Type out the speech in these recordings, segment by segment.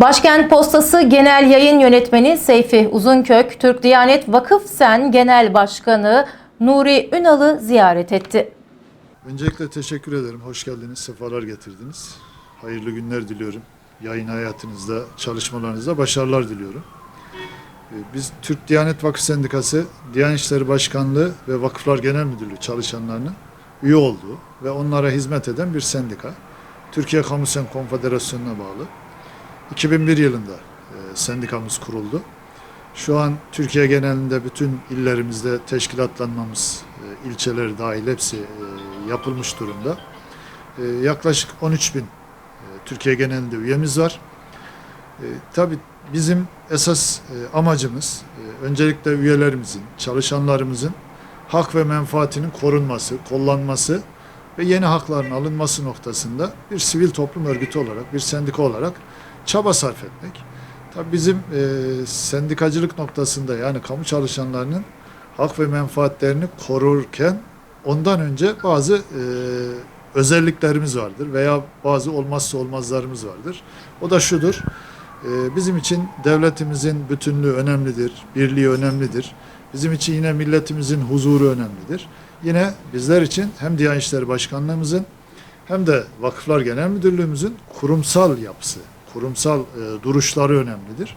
Başkent Postası Genel Yayın Yönetmeni Seyfi Uzunkök, Türk Diyanet Vakıf Sen Genel Başkanı Nuri Ünal'ı ziyaret etti. Öncelikle teşekkür ederim. Hoş geldiniz, sefalar getirdiniz. Hayırlı günler diliyorum. Yayın hayatınızda, çalışmalarınızda başarılar diliyorum. Ee, Biz Türk Diyanet Vakıf Sendikası, Diyanet İşleri Başkanlığı ve Vakıflar Genel Müdürlüğü çalışanlarının üye olduğu ve onlara hizmet eden bir sendika. Türkiye Kamu Sen Konfederasyonu'na bağlı. 2001 yılında e, sendikamız kuruldu. Şu an Türkiye genelinde bütün illerimizde teşkilatlanmamız, e, ilçeleri dahil hepsi e, yapılmış durumda. E, yaklaşık 13 bin e, Türkiye genelinde üyemiz var. E, tabii bizim esas e, amacımız e, öncelikle üyelerimizin, çalışanlarımızın hak ve menfaatinin korunması, kollanması ve yeni hakların alınması noktasında bir sivil toplum örgütü olarak, bir sendika olarak çaba sarf etmek. Tabii bizim e, sendikacılık noktasında yani kamu çalışanlarının hak ve menfaatlerini korurken ondan önce bazı e, özelliklerimiz vardır veya bazı olmazsa olmazlarımız vardır. O da şudur. e, bizim için devletimizin bütünlüğü önemlidir, birliği önemlidir. Bizim için yine milletimizin huzuru önemlidir. Yine bizler için hem Diyanet İşleri Başkanlığımızın hem de Vakıflar Genel Müdürlüğümüzün kurumsal yapısı, kurumsal e, duruşları önemlidir.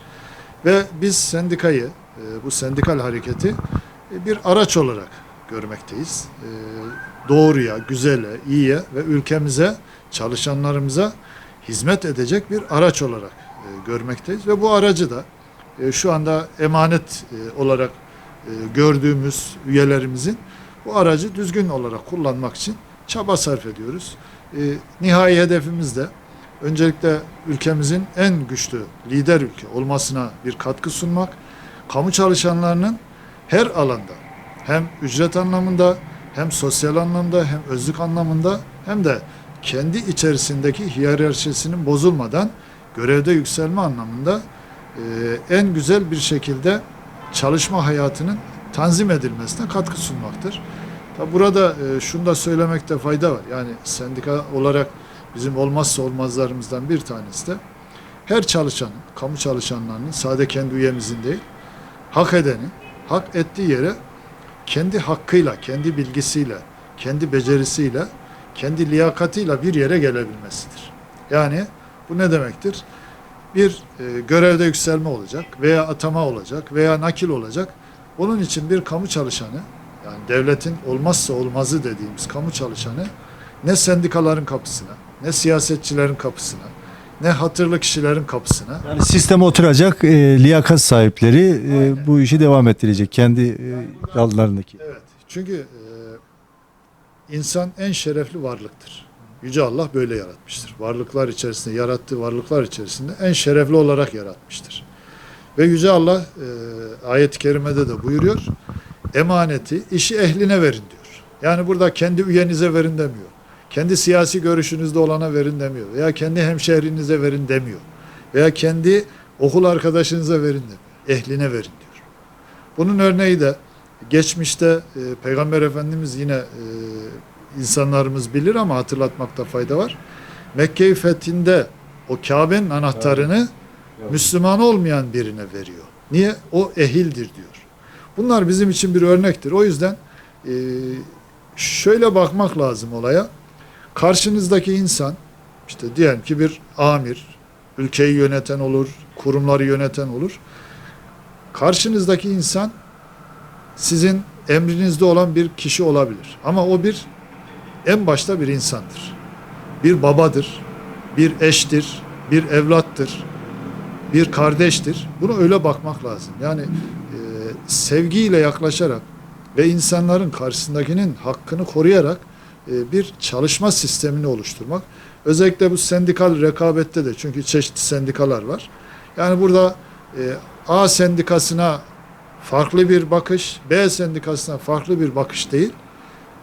Ve biz sendikayı, e, bu sendikal hareketi e, bir araç olarak görmekteyiz. E, doğruya, güzele, iyiye ve ülkemize, çalışanlarımıza hizmet edecek bir araç olarak e, görmekteyiz. Ve bu aracı da e, şu anda emanet e, olarak e, gördüğümüz üyelerimizin bu aracı düzgün olarak kullanmak için çaba sarf ediyoruz. E, nihai hedefimiz de öncelikle ülkemizin en güçlü lider ülke olmasına bir katkı sunmak, kamu çalışanlarının her alanda hem ücret anlamında hem sosyal anlamda hem özlük anlamında hem de kendi içerisindeki hiyerarşisinin bozulmadan görevde yükselme anlamında e, en güzel bir şekilde çalışma hayatının tanzim edilmesine katkı sunmaktır. Tabi burada e, şunu da söylemekte fayda var. Yani sendika olarak bizim olmazsa olmazlarımızdan bir tanesi de her çalışanın, kamu çalışanlarının sade kendi üyemizin değil, hak edenin hak ettiği yere kendi hakkıyla, kendi bilgisiyle, kendi becerisiyle, kendi liyakatıyla bir yere gelebilmesidir. Yani bu ne demektir? Bir e, görevde yükselme olacak veya atama olacak veya nakil olacak. Onun için bir kamu çalışanı, yani devletin olmazsa olmazı dediğimiz kamu çalışanı ne sendikaların kapısına, ne siyasetçilerin kapısına, ne hatırlı kişilerin kapısına Yani sisteme oturacak e, liyakat sahipleri e, bu işi devam ettirecek kendi e, dallarındaki. Evet. Çünkü e, insan en şerefli varlıktır. Yüce Allah böyle yaratmıştır. Varlıklar içerisinde, yarattığı varlıklar içerisinde en şerefli olarak yaratmıştır. Ve Yüce Allah e, ayet-i kerimede de buyuruyor. Emaneti işi ehline verin diyor. Yani burada kendi üyenize verin demiyor. Kendi siyasi görüşünüzde olana verin demiyor. Veya kendi hemşehrinize verin demiyor. Veya kendi okul arkadaşınıza verin demiyor. Ehline verin diyor. Bunun örneği de geçmişte e, Peygamber Efendimiz yine e, insanlarımız bilir ama hatırlatmakta fayda var. Mekke-i fethinde o Kabe'nin anahtarını Müslüman olmayan birine veriyor. Niye? O ehildir diyor. Bunlar bizim için bir örnektir. O yüzden e, şöyle bakmak lazım olaya. Karşınızdaki insan işte diyelim ki bir amir, ülkeyi yöneten olur, kurumları yöneten olur. Karşınızdaki insan sizin emrinizde olan bir kişi olabilir. Ama o bir en başta bir insandır. Bir babadır, bir eştir, bir evlattır, bir kardeştir. Buna öyle bakmak lazım. Yani e, sevgiyle yaklaşarak ve insanların karşısındakinin hakkını koruyarak bir çalışma sistemini oluşturmak. Özellikle bu sendikal rekabette de çünkü çeşitli sendikalar var. Yani burada e, A sendikasına farklı bir bakış, B sendikasına farklı bir bakış değil.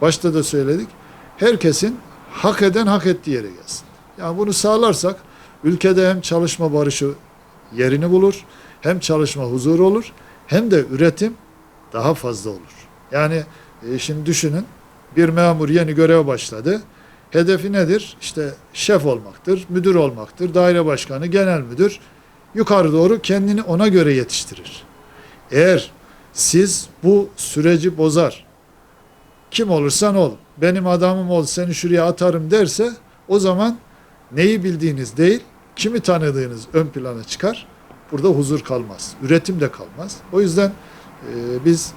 Başta da söyledik. Herkesin hak eden hak ettiği yere gelsin. Yani bunu sağlarsak ülkede hem çalışma barışı yerini bulur, hem çalışma huzuru olur, hem de üretim daha fazla olur. Yani e, şimdi düşünün bir memur yeni göreve başladı. Hedefi nedir? İşte şef olmaktır, müdür olmaktır, daire başkanı, genel müdür. yukarı doğru kendini ona göre yetiştirir. Eğer siz bu süreci bozar, kim olursan ol, benim adamım ol, seni şuraya atarım derse o zaman neyi bildiğiniz değil, kimi tanıdığınız ön plana çıkar. Burada huzur kalmaz, üretim de kalmaz. O yüzden e, biz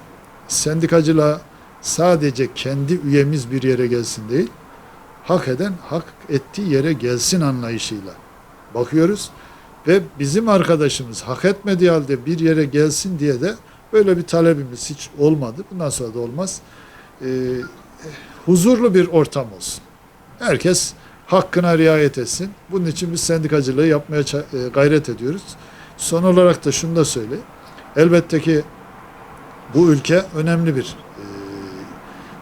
sendikacılığa sadece kendi üyemiz bir yere gelsin değil, hak eden hak ettiği yere gelsin anlayışıyla bakıyoruz. Ve bizim arkadaşımız hak etmediği halde bir yere gelsin diye de böyle bir talebimiz hiç olmadı. Bundan sonra da olmaz. Ee, huzurlu bir ortam olsun. Herkes hakkına riayet etsin. Bunun için biz sendikacılığı yapmaya e, gayret ediyoruz. Son olarak da şunu da söyleyeyim. Elbette ki bu ülke önemli bir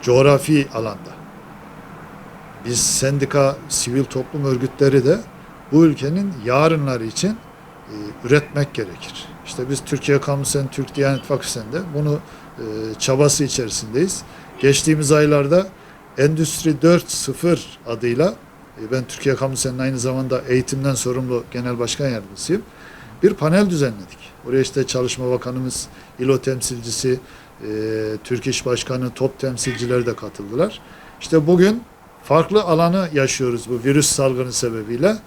coğrafi alanda. Biz sendika, sivil toplum örgütleri de bu ülkenin yarınları için e, üretmek gerekir. İşte biz Türkiye Kamu Sen, Türk Diyanet Vakfı Sen'de bunu e, çabası içerisindeyiz. Geçtiğimiz aylarda Endüstri 4.0 adıyla e, ben Türkiye Kamu Sen'in aynı zamanda eğitimden sorumlu genel başkan yardımcısıyım. Bir panel düzenledik. Oraya işte Çalışma Bakanımız, İLO temsilcisi, e, Türk İş Başkanı, top temsilcileri de katıldılar. İşte bugün farklı alanı yaşıyoruz bu virüs salgını sebebiyle.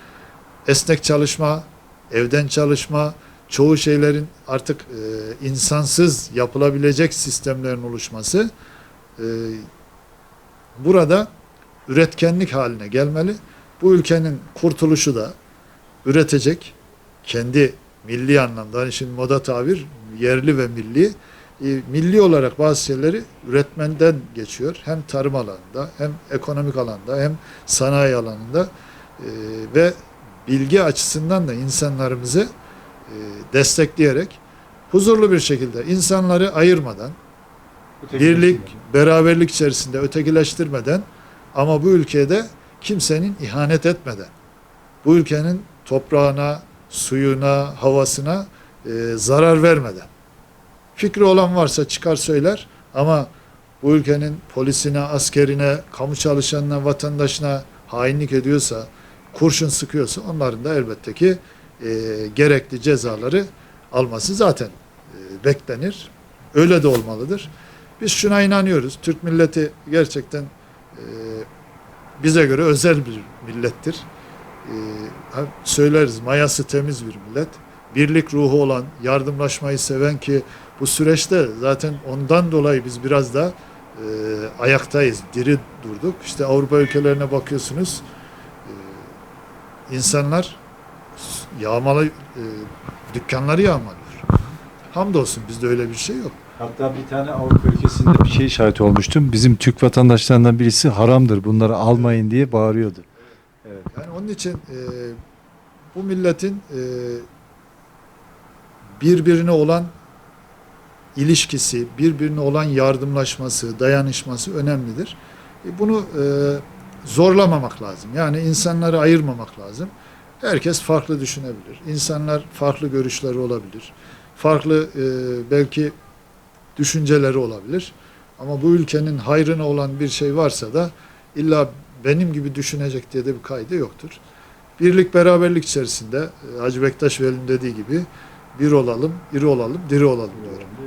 Esnek çalışma, evden çalışma, çoğu şeylerin artık e, insansız yapılabilecek sistemlerin oluşması e, burada üretkenlik haline gelmeli. Bu ülkenin kurtuluşu da üretecek kendi milli anlamda hani şimdi moda tabir yerli ve milli e, milli olarak bazı şeyleri üretmenden geçiyor. Hem tarım alanında hem ekonomik alanda hem sanayi alanında e, ve bilgi açısından da insanlarımızı e, destekleyerek huzurlu bir şekilde insanları ayırmadan birlik, beraberlik içerisinde ötekileştirmeden ama bu ülkede kimsenin ihanet etmeden bu ülkenin toprağına, suyuna, havasına e, zarar vermeden fikri olan varsa çıkar söyler ama bu ülkenin polisine, askerine, kamu çalışanına, vatandaşına hainlik ediyorsa, kurşun sıkıyorsa onların da elbette ki e, gerekli cezaları alması zaten e, beklenir. Öyle de olmalıdır. Biz şuna inanıyoruz. Türk milleti gerçekten e, bize göre özel bir millettir. E, söyleriz mayası temiz bir millet. Birlik ruhu olan, yardımlaşmayı seven ki bu süreçte zaten ondan dolayı biz biraz da e, ayaktayız, diri durduk. İşte Avrupa ülkelerine bakıyorsunuz, e, insanlar yağmalı, e, dükkanları yağmalıyor. Hamdolsun bizde öyle bir şey yok. Hatta bir tane Avrupa ülkesinde bir şey şahit olmuştum. Bizim Türk vatandaşlarından birisi haramdır bunları almayın diye bağırıyordu. Yani onun için e, bu milletin e, birbirine olan ilişkisi, birbirine olan yardımlaşması, dayanışması önemlidir. E, bunu e, zorlamamak lazım. Yani insanları ayırmamak lazım. Herkes farklı düşünebilir. İnsanlar farklı görüşleri olabilir. Farklı e, belki düşünceleri olabilir. Ama bu ülkenin hayrına olan bir şey varsa da illa benim gibi düşünecek diye de bir kaydı yoktur. Birlik beraberlik içerisinde Hacı Bektaş Veli'nin dediği gibi bir olalım, iri olalım, diri olalım diyorum.